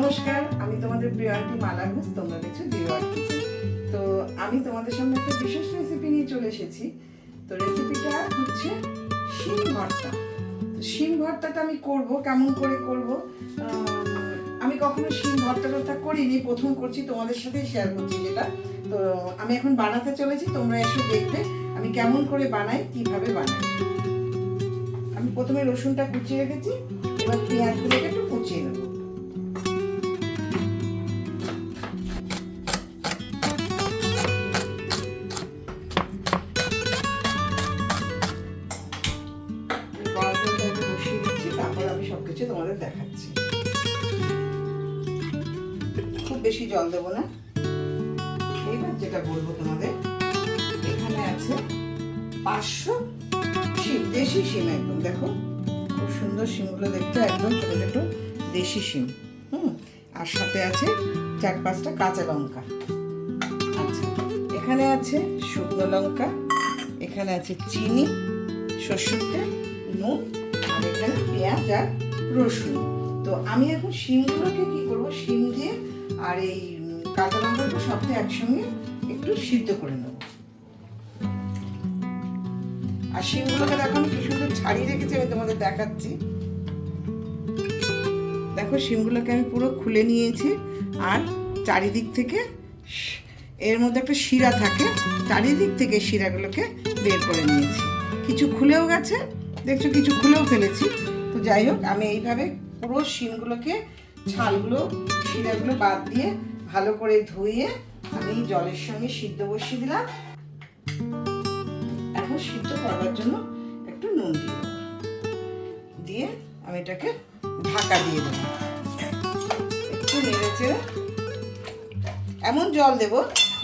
নমস্কার, আমি তোমাদের প্রিয় আন্টি মালা ঘোষ তোমরা দেখছ আর্ট তো আমি তোমাদের সামনে একটা বিশেষ রেসিপি নিয়ে চলে এসেছি। তো রেসিপিটা হচ্ছে শিম ভর্তা। তো শিম ভর্তাটা আমি করব, কেমন করে করব? আমি কখনো শিম ভর্তা টর্তা করিনি, প্রথম করছি, তোমাদের সাথে শেয়ার করছি যেটা। তো আমি এখন বানাতে চলেছি, তোমরা এসে দেখবে আমি কেমন করে বানাই, কীভাবে বানাই। আমি প্রথমে রসুনটা কুচিয়ে রেখেছি, এবার পেঁয়াজগুলোকে একটু কুচিয়ে নেব। জল দেবো না। এইবার যেটা বলব তোমাদের, এখানে আছে পাঁচশো শিম, দেশি শিম একদম, দেখো। খুব সুন্দর শিমগুলো দেখতে, একদম ছোটো ছোটো দেশি শিম। হুম, আর সাথে আছে চার পাঁচটা কাঁচা লঙ্কা। আচ্ছা এখানে আছে শুকনো লঙ্কা, এখানে আছে চিনি সর্ষের তেল নুন, আর এখানে পেঁয়াজ আর রসুন। তো আমি এখন শিমগুলোকে কি করব? শিম দিয়ে আর এই কাঁচা লঙ্কাগুলো সবটা একসঙ্গে একটু সিদ্ধ করে নেব। আর শিমগুলোকে দেখো আমি কি সুন্দর ছাড়িয়ে রেখেছি, আমি তোমাদের দেখাচ্ছি। দেখো শিমগুলোকে আমি পুরো খুলে নিয়েছি, আর চারিদিক থেকে এর মধ্যে একটা শিরা থাকে, চারিদিক থেকে শিরাগুলোকে বের করে নিয়েছি। কিছু খুলেও গেছে, দেখছ কিছু খুলেও ফেলেছি। তো যাই হোক, আমি এইভাবে পুরো শিমগুলোকে, ছালগুলো শিরাগুলো বাদ দিয়ে ভালো করে ধুয়ে আমি জলের সঙ্গে সিদ্ধ বসিয়ে দিলাম। এখন সিদ্ধ করবার জন্য একটু নুন দিয়ে দিয়ে আমি এটাকে ঢাকা দিয়ে দেবো। একটু নেড়ে চেড়ে এমন জল দেব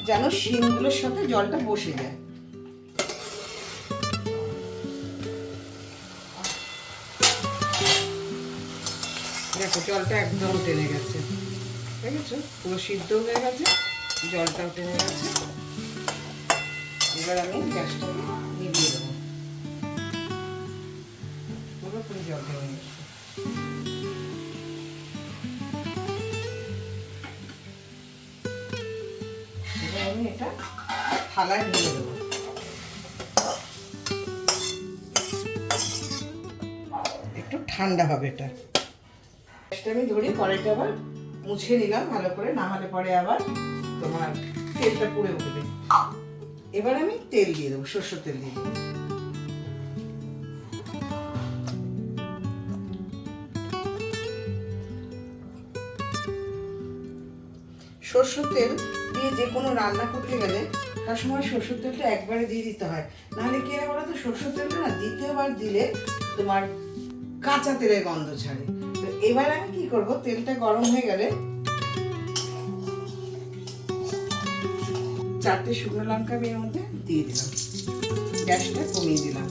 যেন শিমগুলোর সাথে জলটা বসে যায়। দেখো জলটা একদম টেনে গেছে। দেখেছ পুরো সিদ্ধ হয়ে গেছে। জলটাও গেছে। এবার আমি গ্যাসটা নিভিয়ে দেবো। পুরোপুরি জল আমি এটা থালায় দেবো। একটু ঠান্ডা হবে এটা। আমি ধরি কড়াইটা আবার মুছে নিলাম ভালো করে, না হলে পরে আবার তোমার তেলটা পুড়ে উঠবে। এবার আমি তেল দিয়ে দেবো, সর্ষের তেল দিয়ে দেবো। সর্ষের তেল দিয়ে যে কোনো রান্না করতে গেলে তার সময় সর্ষের তেলটা একবারে দিয়ে দিতে হয়। নাহলে কি হয় বলো তো, সর্ষের তেলটা না দ্বিতীয়বার দিলে তোমার কাঁচা তেলের গন্ধ ছাড়ে। তো এবার আমি করব? তেলটা গরম হয়ে গেলে চারটে শুকনো লঙ্কা আমি এর মধ্যে দিয়ে দিলাম। গ্যাসটা কমিয়ে দিলাম।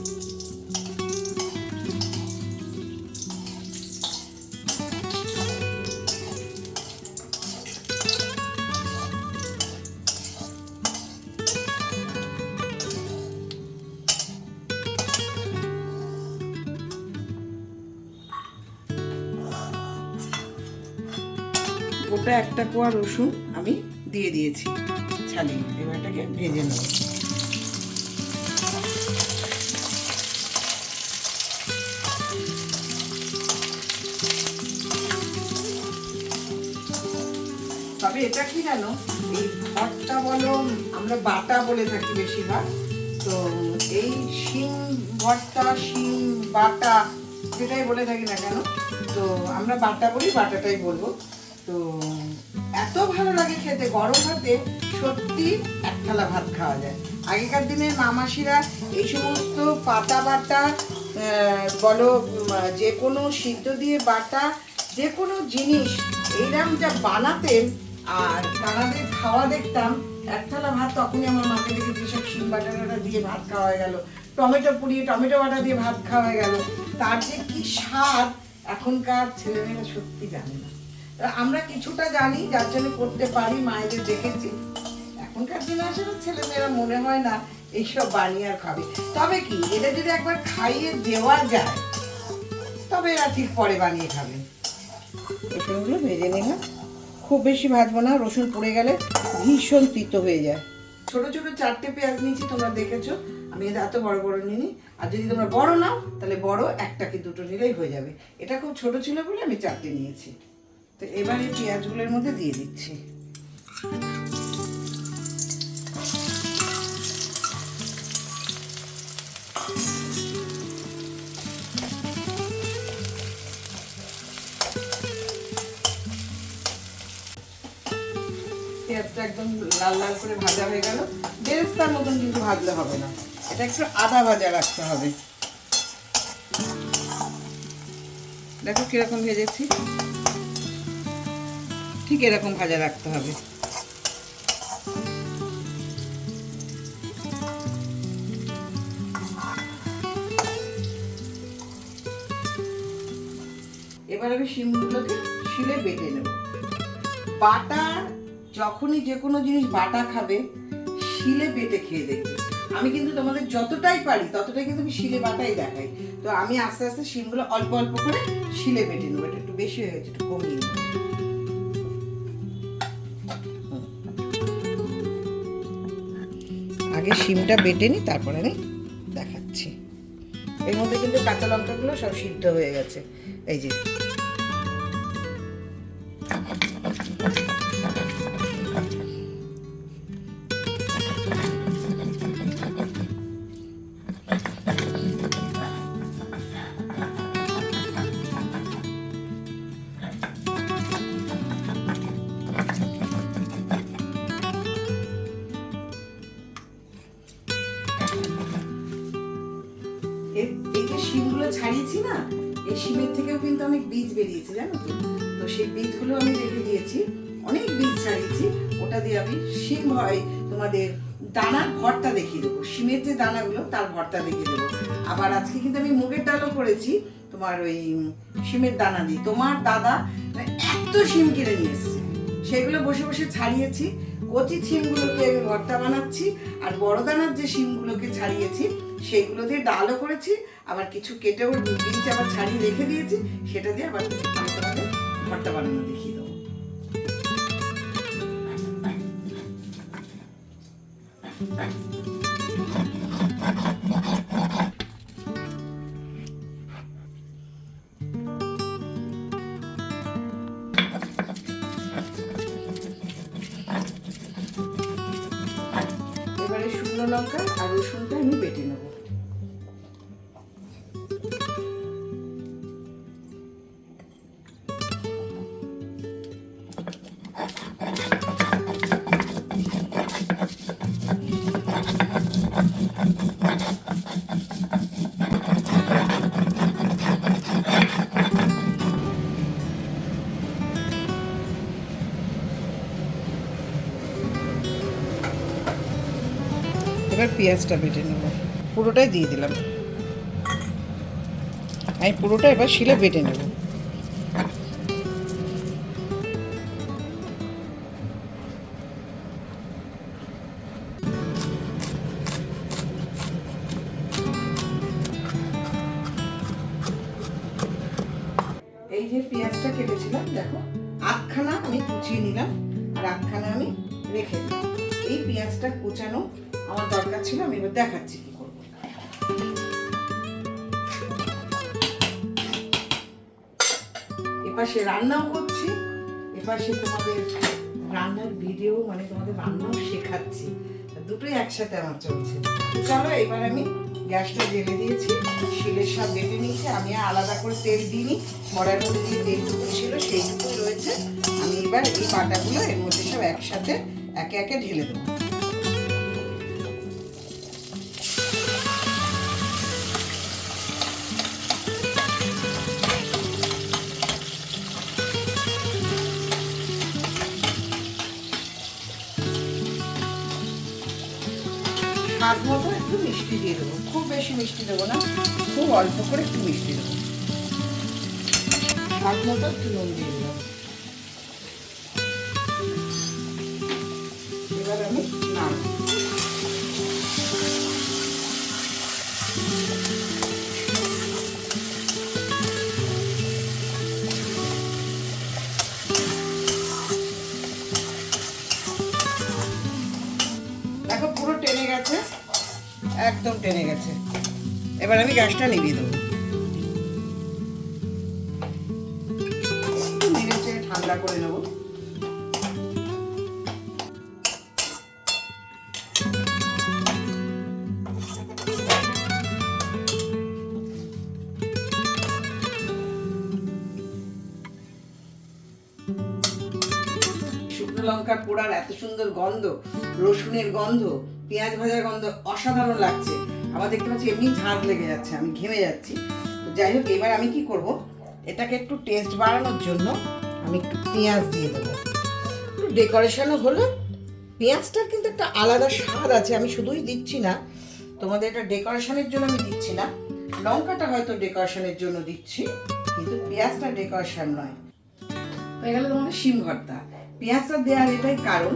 একটা কোয়া রসুন আমি দিয়ে দিয়েছি। ছালিয়ে এবার এটাকে ভেজে নেব। তবে এটা কি জানো, এই ভটটা বলো, আমরা বাটা বলে থাকি বেশিরভাগ। তো এই শিম ভট্টা শিম বাটা, যেটাই বলে থাকি না কেন, তো আমরা বাটা বলি, বাটাটাই বলব। তো এত ভালো লাগে খেতে, গরম ভাতে সত্যি এক থালা ভাত খাওয়া যায়। আগেকার দিনের মামাসিরা এই সমস্ত পাতা বাটা বলো যে কোনো সিদ্ধ দিয়ে বাটা, যে কোনো জিনিস এইরকম যা বানাতেন, আর তাদের খাওয়া দেখতাম, এক থালা ভাত তখনই আমার মাকে দেখে যেসব শিম বাটা দিয়ে ভাত খাওয়া হয়ে গেল, টমেটো পুড়িয়ে টমেটো বাটা দিয়ে ভাত খাওয়া হয়ে গেল, তার যে কি স্বাদ, এখনকার ছেলেমেয়েরা সত্যি জানে না। আমরা কিছুটা জানি, যার জন্য করতে পারি, মায়েদের দেখেছি। এখনকার জেনারেশনের ছেলেমেয়েরা মনে হয় না এইসব বানিয়ে আর খাবে। তবে কি, এটা যদি একবার খাইয়ে দেওয়া যায়, তবে এরা ঠিক পরে বানিয়ে খাবে। রসুনগুলো ভেজে নিলাম খুব বেশি ভাজবো না, রসুন পড়ে গেলে ভীষণ তিতো হয়ে যায়। ছোট ছোট চারটে পেঁয়াজ নিয়েছি, তোমরা দেখেছ। আমি এত বড় বড় নিইনি। আর যদি তোমরা বড় নাও, তাহলে বড় একটা কি দুটো নিলেই হয়ে যাবে। এটা খুব ছোট ছিল বলে আমি চারটে নিয়েছি। তো এবার এই পেঁয়াজগুলোর মধ্যে দিয়ে দিচ্ছি। পেঁয়াজটা একদম লাল লাল করে ভাজা হয়ে মতন কিন্তু হবে না। এটা একটু ভাজা রাখতে হবে। দেখো কীরকম ভেজেছি। ঠিক এরকম ভাজা রাখতে হবে। এবার আমি শিমগুলোকে শিলে বেটে নেব। বাটা যখনই যে কোনো জিনিস বাটা খাবে, শিলে বেটে খেয়ে দেখবে। আমি কিন্তু তোমাদের যতটাই পারি, ততটাই কিন্তু আমি শিলে বাটাই দেখাই। তো আমি আস্তে আস্তে শিমগুলো অল্প অল্প করে শিলে বেটে নেব। এটা একটু বেশি হয়ে গেছে, একটু কমিয়ে নেব। আগে শিমটা বেটে নিই, তারপরে আমি দেখাচ্ছি। এর মধ্যে কিন্তু কাঁচা লঙ্কাগুলো সব সিদ্ধ হয়ে গেছে। এই যে শিমের থেকেও কিন্তু অনেক বীজ বেরিয়েছে, জানো তো? তো সেই বীজগুলো আমি রেখে দিয়েছি। অনেক বীজ ছাড়িয়েছি। ওটা দিয়ে আমি শিম হয় তোমাদের দানার ভর্তা দেখিয়ে দেবো। শিমের যে দানাগুলো, তার ভর্তা দেখিয়ে দেবো। আবার আজকে কিন্তু আমি মুগের ডালও করেছি তোমার ওই শিমের দানা দিয়ে। তোমার দাদা মানে এত শিম কিনে নিয়ে এসছে। সেগুলো বসে বসে ছাড়িয়েছি। কচি শিমগুলোকে আমি ভর্তা বানাচ্ছি, আর বড় দানার যে শিমগুলোকে ছাড়িয়েছি, সেগুলো দিয়ে ডালও করেছি, আবার কিছু কেটেও বীজ আবার ছাড়িয়ে রেখে দিয়েছি, সেটা দিয়ে আবার ভর্তা বানানো দেখিয়ে দেবো। এবারে শুকনো লঙ্কা আর রসুনটা আমি বেটে নেব। পেঁয়াজটা বেটে নেব। পুরোটাই দিয়ে দিলাম। আমি পুরোটা এবার শিলে বেটে নেব। এই যে পেঁয়াজটা কেটেছিলাম, দেখো আটখানা আমি কুচিয়ে নিলাম আর আটখানা আমি রেখে দিলাম। এই পেঁয়াজটা কুচানো আমার দরকার ছিল, আমি এবার দেখাচ্ছি কি করব। এপাশে রান্নাও করছি, এপাশে তোমাদের রান্নার ভিডিও মানে তোমাদের রান্নাও শেখাচ্ছি। দুটোই একসাথে আমার চলছে। চলো, এবার আমি গ্যাসটা জেলে দিয়েছি, শিলের সব বেটে নিয়েছি, আমি আলাদা করে তেল দিইনি কড়ার মধ্যে যে তেলটুকু ছিল সেইটুকুই রয়েছে। আমি এবার এই বাটাগুলো এর মধ্যে সব একসাথে একে একে ঢেলে দেবো। স্বাদ মতো একটু মিষ্টি দিয়ে দেবো। খুব বেশি মিষ্টি দেবো না, খুব অল্প করে একটু মিষ্টি দেবো। স্বাদ মতো একটু নুন দিয়ে এবার আমি গ্যাসটা নিভিয়ে দেবো। ঠান্ডা করে নেব। লঙ্কার পোড়ার এত সুন্দর গন্ধ, রসুনের গন্ধ। পেঁয়াজ ভাজার গন্ধ অসাধারণ লাগছে। আবার দেখতে পাচ্ছি এমনি ঝাঁজ লেগে যাচ্ছে, আমি ঘেমে যাচ্ছি। তো যাই হোক, এবার আমি কি করব? এটাকে একটু টেস্ট বাড়ানোর জন্য আমি একটু পেঁয়াজ দিয়ে দেবো। একটু ডেকোরেশনও হলো। পেঁয়াজটার কিন্তু একটা আলাদা স্বাদ আছে, আমি শুধুই দিচ্ছি না। তোমাদের এটা ডেকোরেশনের জন্য আমি দিচ্ছি না। লঙ্কাটা হয়তো ডেকোরেশনের জন্য দিচ্ছি, কিন্তু পেঁয়াজটা ডেকোরেশন নয়। হয়ে গেল তোমাদের শিম ভর্তা। পেঁয়াজটা দেওয়ার এটাই কারণ।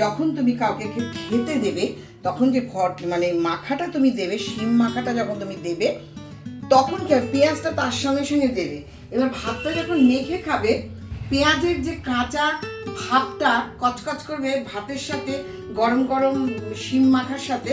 যখন তুমি কাউকে খেতে দেবে, তখন যে ভট মানে মাখাটা তুমি দেবে, শিম মাখাটা যখন তুমি দেবে, তখন কি? পেঁয়াজটা তার সঙ্গে সঙ্গে দেবে এবার ভাতটা যখন মেখে খাবে, পেঁয়াজের যে কাঁচা ভাতটা কচকচ করবে ভাতের সাথে, গরম গরম শিম মাখার সাথে,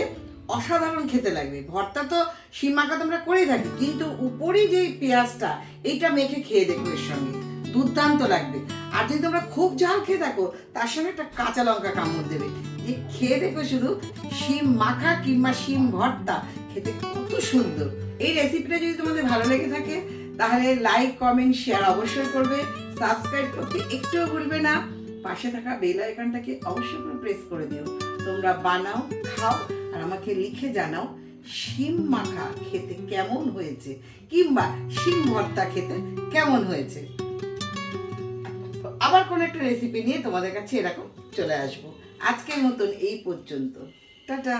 অসাধারণ খেতে লাগবে ভর্তা তো শিম মাখা তো আমরা করেই থাকি, কিন্তু উপরে যে পেঁয়াজটা, এইটা মেখে খেয়ে দেখো এর সঙ্গে দুর্দান্ত লাগবে। আর যদি তোমরা খুব ঝাল খেয়ে থাকো, তার সঙ্গে একটা কাঁচা লঙ্কা কামড় দেবে। যে খেয়ে দেখো শুধু শিম মাখা কিংবা শিম ভর্তা, খেতে কত সুন্দর। এই রেসিপিটা যদি তোমাদের ভালো লেগে থাকে, তাহলে লাইক কমেন্ট শেয়ার অবশ্যই করবে। সাবস্ক্রাইব করতে একটুও ভুলবে না। পাশে থাকা বেল আইকনটাকে অবশ্যই করে প্রেস করে দিও। তোমরা বানাও, খাও, আর আমাকে লিখে জানাও শিম মাখা খেতে কেমন হয়েছে, কিংবা শিম ভর্তা খেতে কেমন হয়েছে। আবার কোনো একটা রেসিপি নিয়ে তোমাদের কাছে এরকম চলে আসব। আজকের মতন এই পর্যন্ত। টাটা।